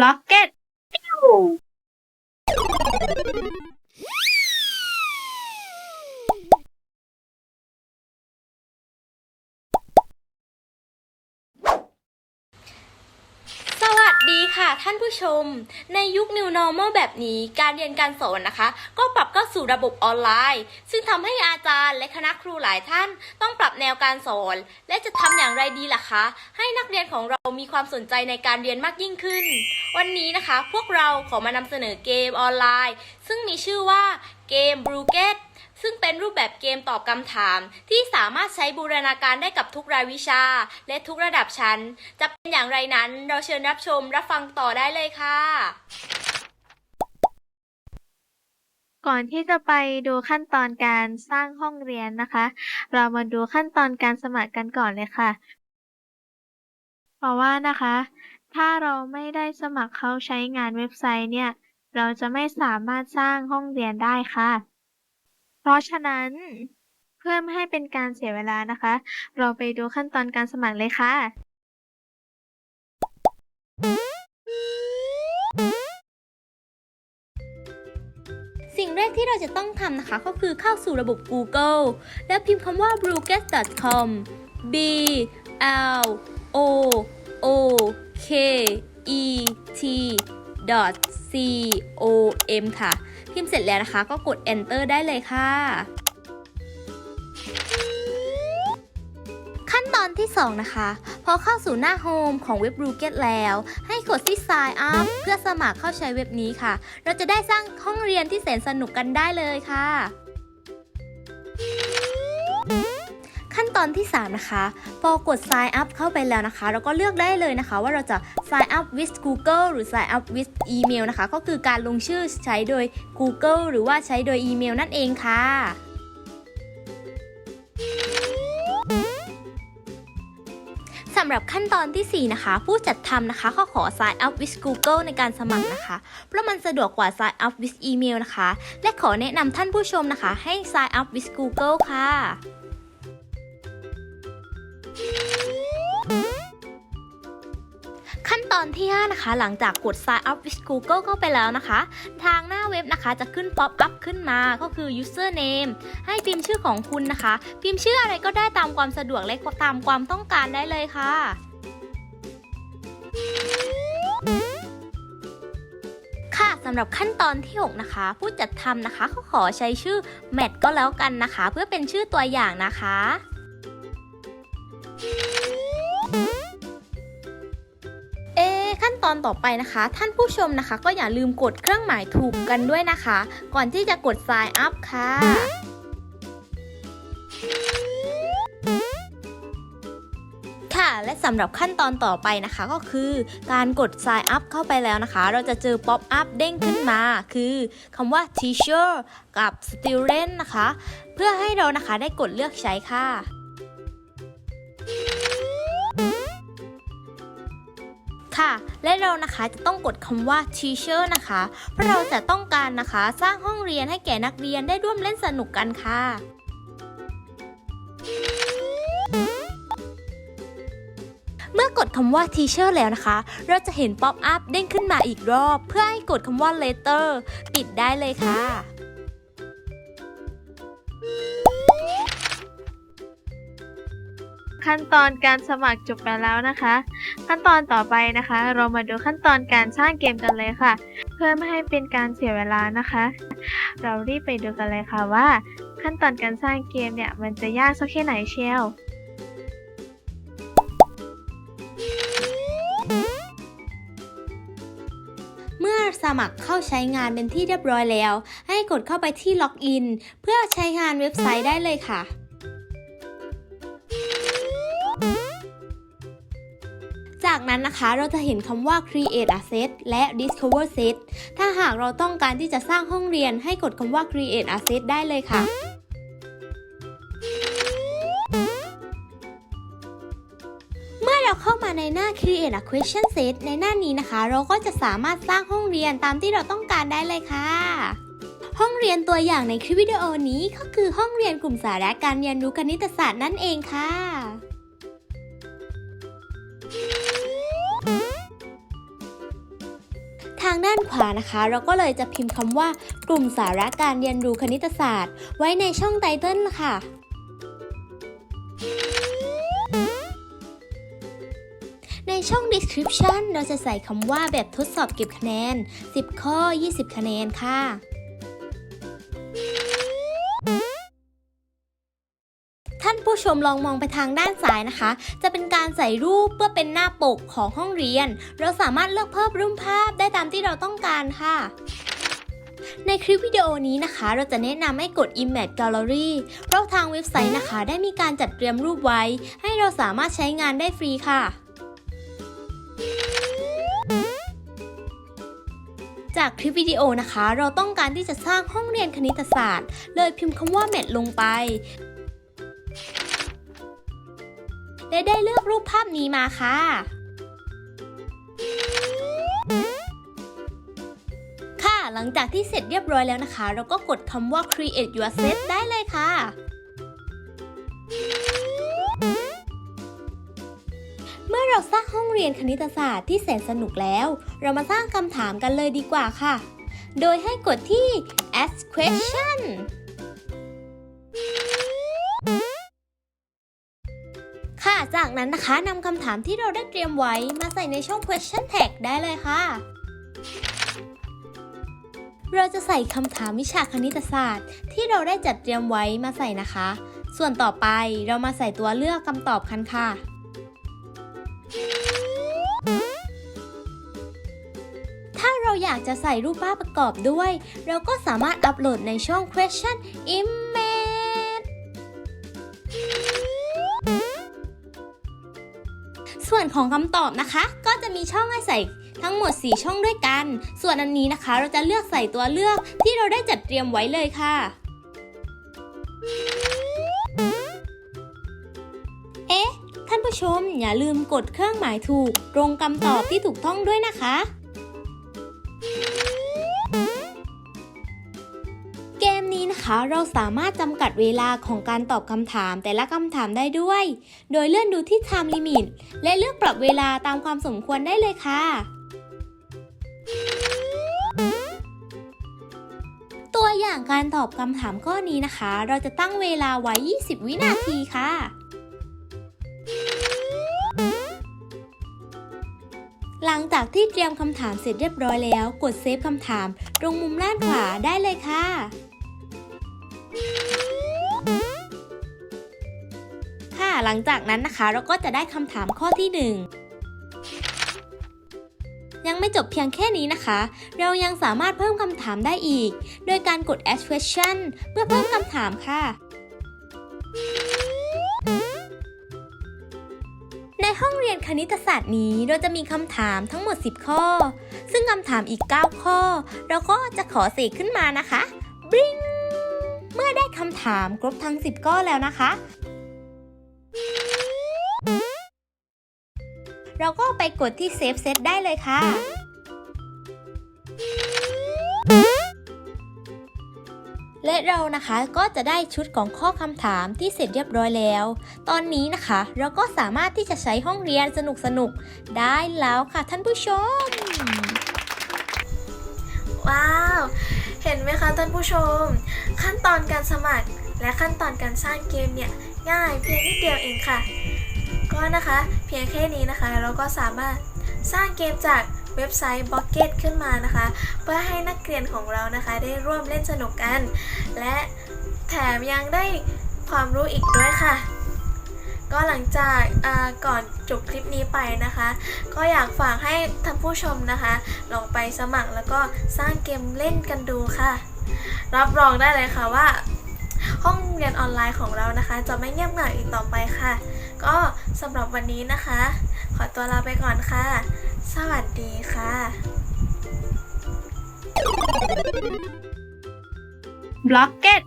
บล็อกเก็ต สวัสดีค่ะท่านผู้ชม ในยุค New Normal แบบนี้การเรียนการสอนนะคะ ก็ปรับเข้าสู่ระบบออนไลน์ ซึ่งทำให้อาจารย์และคณะครูหลายท่าน ต้องปรับแนวการสอน และจะทำอย่างไรดีล่ะคะ ให้นักเรียนของเรามีความสนใจในการเรียนมากยิ่งขึ้น วันนี้นะคะ พวกเราขอมานำเสนอเกมออนไลน์ ซึ่งมีชื่อว่าเกม b r u g e t ซึ่งเป็นรูปแบบเกมตอบคำถามที่สามารถใช้บูรณาการได้กับทุกรายวิชา และทุกระดับชั้น จะเป็นอย่างไรนั้นเราเชิญรับชมรับฟังต่อได้เลยค่ะ ก่อนที่จะไปดูขั้นตอนการสร้างห้องเรียนนะคะ เรามาดูขั้นตอนการสมัครกันก่อนเลยค่ะ เพราะว่านะคะ ถ้าเราไม่ได้สมัครเข้าใช้งานเว็บไซต์เนี่ย เราจะไม่สามารถสร้างห้องเรียนได้ค่ะ ราะฉะนั้น เพื่อไม่ให้เป็นการเสียเวลานะคะ เราไปดูขั้นตอนการสมัครเลยค่ะสิ่งแรกที่เราจะต้องทำนะคะก็คือเข้าสู่ระบบ Google แล้วพิมพ์คำว่า blueget.com b l o o k e t c o m ค่ะ พิมพ์เสร็จแล้วนะคะ ก็กด enter ได้เลยค่ะ ขั้นตอนที่ 2 นะคะ พอเข้าสู่หน้าโฮมของเว็บ b l u g e t แล้ว ให้กดที่ sign up เพื่อสมัครเข้าใช้เว็บนี้ค่ะ เราจะได้สร้างห้องเรียนที่แสนสนุกกันได้เลยค่ะ ขั้นตอนที่ 3 นะคะ พอกด sign up เข้าไปแล้วนะคะ เราก็เลือกได้เลยนะคะ ว่าเราจะ sign up with Google หรือ sign up with email นะคะ ก็คือการลงชื่อใช้โดย Google หรือว่าใช้โดยอีเมลนั่นเองค่ะสำหรับขั้นตอนทีสี่ 4 นะคะ ผู้จัดทำนะคะก็ขอ sign up with Google ในการสมัครนะคะ เพราะมันสะดวกกว่า sign up with email นะคะ และขอแนะนำท่านผู้ชมนะคะ ให้ sign up with Google ค่ะ ตอนที่ 5 นะคะ หลังจากกด sign up with Google เข้าไปแล้วนะคะ ทางหน้าเว็บนะคะจะขึ้น pop up ขึ้นมาก็คือ username ให้พิมพ์ชื่อของคุณนะคะ พิมพ์ชื่ออะไรก็ได้ตามความสะดวกและตามความต้องการได้เลยค่ะค่ะสำหรับขั้นตอนที่ 6 นะคะ ผู้จัดทำนะคะเขาขอใช้ชื่อแมทก็แล้วกันนะคะ เพื่อเป็นชื่อตัวอย่างนะคะ อะขั้นตอนต่อไปนะคะ ท่านผู้ชมนะคะ ก็อย่าลืมกดเครื่องหมายถูกกันด้วยนะคะ ก่อนที่จะกด sign up ค่ะค่ะและสำหรับขั้นตอนต่อไปนะคะก็คือการกด sign up เข้าไปแล้วนะคะ เราจะเจอ pop up เด้งขึ้นมา คือคำว่า teacher กับ student นะคะ เพื่อให้เรานะคะได้กดเลือกใช้ค่ะ ค่ะ และเรานะคะจะต้องกดคำว่า teacher นะคะ เพราะเราจะต้องการนะคะ สร้างห้องเรียนให้แก่นักเรียนได้ร่วมเล่นสนุกกันค่ะเมื่อกดคำว่า teacher แล้วนะคะ เราจะเห็น pop up เด้งขึ้นมาอีกรอบ เพื่อให้กดคำว่า later ปิดได้เลยค่ะ ขั้นตอนการสมัครจบไปแล้วนะคะ ขั้นตอนต่อไปนะคะ เรามาดูขั้นตอนการสร้างเกมกันเลยค่ะ เพื่อไม่ให้เป็นการเสียเวลานะคะ เรารีบไปดูกันเลยค่ะว่า ขั้นตอนการสร้างเกมเนี่ยมันจะยากสักแค่ไหนเชียวเมื่อสมัครเข้าใช้งานเป็นที่เรียบร้อยแล้ว ให้กดเข้าไปที่ล็อกอิน เพื่อใช้งานเว็บไซต์ได้เลยค่ะ จากนั้นนะคะเราจะเห็นคำว่า create a set และ discover set ถ้าหากเราต้องการที่จะสร้างห้องเรียนให้กดคำว่า create a set ได้เลยค่ะเมื่อเราเข้ามาในหน้า create a question set ในหน้านี้นะคะ เราก็จะสามารถสร้างห้องเรียนตามที่เราต้องการได้เลยค่ะ ห้องเรียนตัวอย่างในคลิปวิดีโอนี้ก็คือห้องเรียนกลุ่มสาระการเรียนรู้คณิตศาสตร์นั่นเองค่ะ ด้านขวานะคะ เราก็เลยจะพิมพ์คำว่ากลุ่มสาระการเรียนรู้คณิตศาสตร์ ไว้ในช่องไตเติลค่ะในช่อง description เราจะใส่คำว่าแบบทดสอบเก็บคะแนน 10 ข้อ 20 คะแนนค่ะ มลองมองไปทางด้านซ้ายนะคะ จะเป็นการใส่รูปเพื่อเป็นหน้าปกของห้องเรียน เราสามารถเลือกเพิ่มรูปภาพได้ตามที่เราต้องการค่ะในคลิปวิดีโอนี้นะคะ เราจะแนะนำให้กด Image Gallery เพราะทางเว็บไซต์นะคะ ได้มีการจัดเตรียมรูปไว้ ให้เราสามารถใช้งานได้ฟรีค่ะ จากคลิปวิดีโอนะคะ เราต้องการที่จะสร้างห้องเรียนคณิตศาสตร์ เลยพิมพ์คำว่า mat ลงไป และได้เลือกรูปภาพนี้มาค่ะ ค่ะหลังจากที่เสร็จเรียบร้อยแล้วนะคะ เราก็กดคำว่า create your set ได้เลยค่ะเมื่อเราสร้างห้องเรียนคณิตศาสตร์ที่แสนสนุกแล้ว เรามาสร้างคำถามกันเลยดีกว่าค่ะ โดยให้กดที่ ask question จากนั้นนะคะนำคำถามที่เราได้เตรียมไว้มาใส่ในช่อง question tag ได้เลยค่ะ เราจะใส่คำถามวิชาคณิตศาสตร์ ที่เราได้จัดเตรียมไว้มาใส่นะคะ ส่วนต่อไปเรามาใส่ตัวเลือกคำตอบกันค่ะถ้าเราอยากจะใส่รูปภาพประกอบด้วย เราก็สามารถอัปโหลดในช่อง question im วนของคำตอบนะคะ ก็จะมีช่องให้ใส่ทั้งหมด 4 ช่องด้วยกัน ส่วนอันนี้นะคะ เราจะเลือกใส่ตัวเลือกที่เราได้จัดเตรียมไว้เลยค่ะ เอ๊ะ ท่านผู้ชมอย่าลืมกดเครื่องหมายถูกตรงคำตอบที่ถูกต้องด้วยนะคะ เราสามารถจำกัดเวลาของการตอบคำถามแต่ละคำถามได้ด้วย โดยเลื่อนดูที่ time limit และเลือกปรับเวลาตามความสมควรได้เลยค่ะ ตัวอย่างการตอบคำถามข้อนี้นะคะ เราจะตั้งเวลาไว้ 20 วินาทีค่ะหลังจากที่เตรียมคำถามเสร็จเรียบร้อยแล้ว กดเซฟคำถาม ตรงมุมด้านขวาได้เลยค่ะ หลังจากนั้นนะคะ เราก็จะได้คำถามข้อที่ 1 ยังไม่จบเพียงแค่นี้นะคะ เรายังสามารถเพิ่มคำถามได้อีก โดยการกด add question เพื่อเพิ่มคำถามค่ะในห้องเรียนคณิตศาสตร์นี้เราจะมีคำถามทั้งหมด 10 ข้อ ซึ่งคำถามอีก 9 ข้อ เราก็จะขอเสกขึ้นมานะคะบริงเมื่อได้คำถามครบทั้ง 10 ข้อแล้วนะคะ เราก็ไปกดที่ Save Set ได้เลยค่ะ และเรานะคะก็จะได้ชุดของข้อคำถามที่เสร็จเรียบร้อยแล้ว ตอนนี้นะคะ เราก็สามารถที่จะใช้ห้องเรียนสนุกๆได้แล้วค่ะท่านผู้ชม ว้าว เห็นไหมคะท่านผู้ชม ขั้นตอนการสมัครและขั้นตอนการสร้างเกมเนี่ยง่ายเพียงนิดเดียวเองค่ะ ก็นะคะเพียงแค่นี้นะคะ เราก็สามารถสร้างเกมจากเว็บไซต์ b o c k e t ขึ้นมานะคะ เพื่อให้นักเรียนของเรานะคะ ได้ร่วมเล่นสนุกกัน และแถมยังได้ความรู้อีกด้วยค่ะ ก็หลังจากก่อนจบคลิปนี้ไปนะคะ ก็อยากฝากให้ท่านผู้ชมนะคะ ลองไปสมัครแล้วก็สร้างเกมเล่นกันดูค่ะ รับรองได้เลยค่ะว่า ห้องเรียนออนไลน์ของเรานะคะ จะไม่เงียบเหงาอีกต่อไปค่ะ ก็สำหรับวันนี้นะคะ ขอตัวลาไปก่อนค่ะ สวัสดีค่ะบล็อกเก็ต